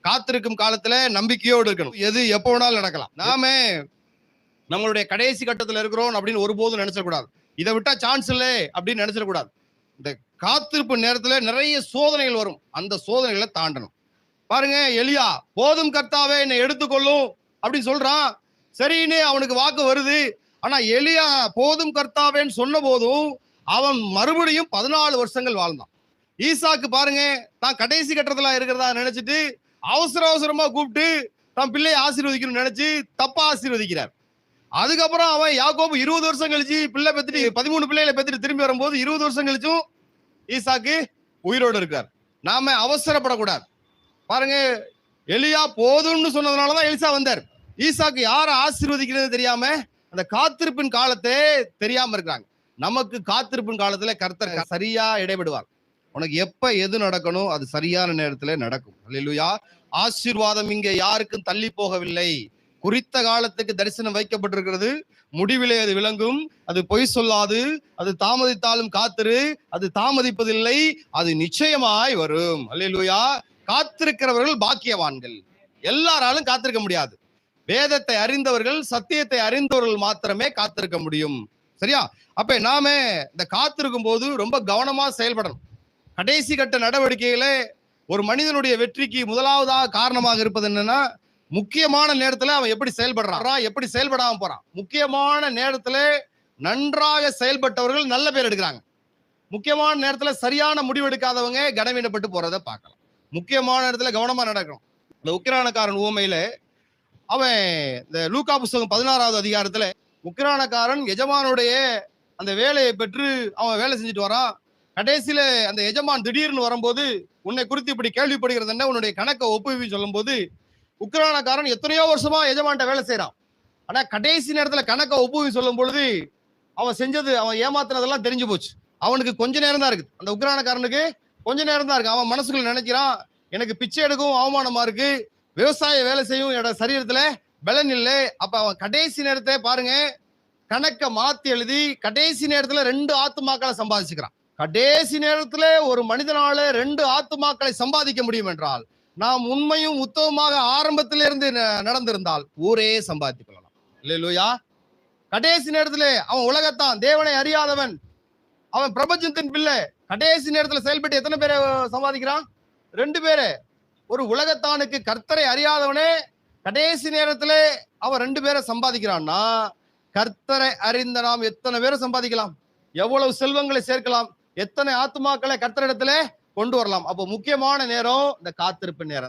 காத்திருக்கும் காலத்துல நம்பிக்கையோடு இருக்கணும். எது எப்போ வேணாலும் நடக்கலாம். நாம நம்மளுடைய கடைசி கட்டத்துல இருக்கிறோம் அப்படின்னு ஒருபோதும் நினைச்சிடக்கூடாது. இதை விட்டா சான்ஸ் இல்லை அப்படின்னு நினைச்சிடக்கூடாது. இந்த காத்திருப்பு நேரத்துல நிறைய சோதனைகள் வரும். அந்த சோதனைகளை தாண்டணும். பாருங்க எலியா போதும் கர்த்தாவே என்னை எடுத்துக்கொள்ளும் அப்படின்னு சொல்றான். சரின்னு அவனுக்கு வாக்கு வருது. ஆனா எலியா போதும் கர்த்தாவேன்னு சொன்ன போதும் அவன் மறுபடியும் பதினாலு வருஷங்கள் வாழ்ந்தான். ஈசாக்கு பாருங்க தான் கடைசி கட்டத்துல இருக்கிறதா நினைச்சிட்டு அவசர அவசரமா கூப்பிட்டு தன் பிள்ளையை ஆசீர்வதிக்கணும்னு நினைச்சு தப்பா ஆசீர்வதிக்கிறார். அதுக்கப்புறம் அவன் யாக்கோபு இருபது வருஷம் கழிச்சு பிள்ளை பெத்துட்டு பதிமூணு பிள்ளைகளை பெத்துட்டு திரும்பி வரும்போது இருபது வருஷம் கழிச்சும் ஈசாக்கு உயிரோடு இருக்கார் நாம அவசரப்படக்கூடாது. பாருங்க எலியா போதும்னு சொன்னதுனாலதான் எலிசா வந்தார். ஈசாக்கு யாரை ஆசீர்வதிக்கிறது தெரியாம அந்த காத்திருப்பின் காலத்தை தெரியாம இருக்கிறாங்க. நமக்கு காத்திருப்பின் காலத்துல கர்த்தர் சரியா இடைபெடுவார் உனக்கு எப்ப எது நடக்கணும் அது சரியான நேரத்துல நடக்கும். அல்லா ஆசீர்வாதம் இங்க யாருக்கும் தள்ளி போகவில்லை. குறித்த காலத்துக்கு தரிசனம் வைக்கப்பட்டிருக்கிறது. முடிவிலே அது விளங்கும். அது பொய் சொல்லாது. அது தாமதித்தாலும் காத்திரு. அது தாமதிப்பதில்லை. அது நிச்சயமாய் வரும். அல்லா காத்திருக்கிறவர்கள் பாக்கியவான்கள். எல்லாராலும் காத்திருக்க முடியாது. வேதத்தை அறிந்தவர்கள் சத்தியத்தை அறிந்தவர்கள் மாத்திரமே காத்திருக்க முடியும். சரியா? அப்ப நாம இந்த காத்திருக்கும் போது ரொம்ப கவனமா செயல்படணும். கடைசி கட்ட நடவடிக்கையில ஒரு மனிதனுடைய வெற்றிக்கு முதலாவதாக காரணமாக இருப்பது என்னன்னா முக்கியமான நேரத்துல அவன் எப்படி செயல்படுறான்? எப்படி செயல்படாம போறான்? முக்கியமான நேரத்துல நன்றாக செயல்பட்டவர்கள் நல்ல பேர் எடுக்கிறாங்க. முக்கியமான நேரத்துல சரியான முடிவெடுக்காதவங்க கடவீனப்பட்டு கனவீனப்பட்டு போறதை பார்க்கலாம். முக்கியமான நேரத்துல கவனமா நடக்கணும். இந்த உக்கிரானக்காரன் ஊமையில அவன் இந்த லூக்கா புஸ்தகம் பதினாறாவது அதிகாரத்துல உக்கிரானக்காரன் எஜமானுடைய அந்த வேலையை பெற்று அவன் வேலை செஞ்சுட்டு வரான். கடைசியில அந்த எஜமான் திடீர்னு வரும்போது உன்னை குறித்து இப்படி கேள்விப்படுகிறது என்ன? உன்னுடைய கணக்கை ஒப்புவி சொல்லும்போது உக்ரானக்காரன் எத்தனையோ வருஷமா எஜமான்ட்ட வேலை செய்யறான் ஆனா கடைசி நேரத்துல கணக்கை ஒப்புவி சொல்லும் பொழுது அவன் செஞ்சது அவன் ஏமாத்துனதெல்லாம் தெரிஞ்சு போச்சு. அவனுக்கு கொஞ்ச நேரம் தான் இருக்குது. அந்த உக்ரானக்காரனுக்கு கொஞ்ச நேரம் தான் இருக்கு அவன் மனசுக்குள்ள நினைக்கிறான் எனக்கு பிச்சை எடுக்கவும் அவமானமா இருக்கு. விவசாய வேலை செய்யும் என்னோட சரீரத்துல பலன் இல்லை. அப்ப அவன் கடைசி நேரத்தை பாருங்க கணக்கை மாத்தி எழுதி கடைசி நேரத்துல ரெண்டு ஆத்துமாக்களை சம்பாதிச்சுக்கிறான். கடைசி நேரத்துல ஒரு மனிதனால ரெண்டு ஆத்துமாக்களை சம்பாதிக்க முடியும் என்றால் நாம் உண்மையும் உத்தமமாக ஆரம்பத்திலிருந்து ந- நடந்திருந்தால் ஊரே சம்பாதித்துக் கொள்ளலாம். இல்லையா கடைசி நேரத்துல அவன் உலகத்தான் தேவனை அறியாதவன் அவன் பிரபஞ்சத்தின் பிள்ளை. கடைசி நேரத்துல செயல்பட்டு எத்தனை பேரை சம்பாதிக்கிறான்? ரெண்டு பேரு. ஒரு உலகத்தானுக்கு கர்த்தரை அறியாதவனே கடைசி நேரத்துல அவன் ரெண்டு பேரை சம்பாதிக்கிறான்னா கர்த்தரை அறிந்த நாம் எத்தனை பேரை சம்பாதிக்கலாம்? எவ்வளவு செல்வங்களை சேர்க்கலாம்? எத்தனை ஆத்துமாக்களை கர்த்தரிடத்துல கொண்டு வரலாம்? அப்போ முக்கியமான நேரம் இந்த காத்திருப்பு நேரம்.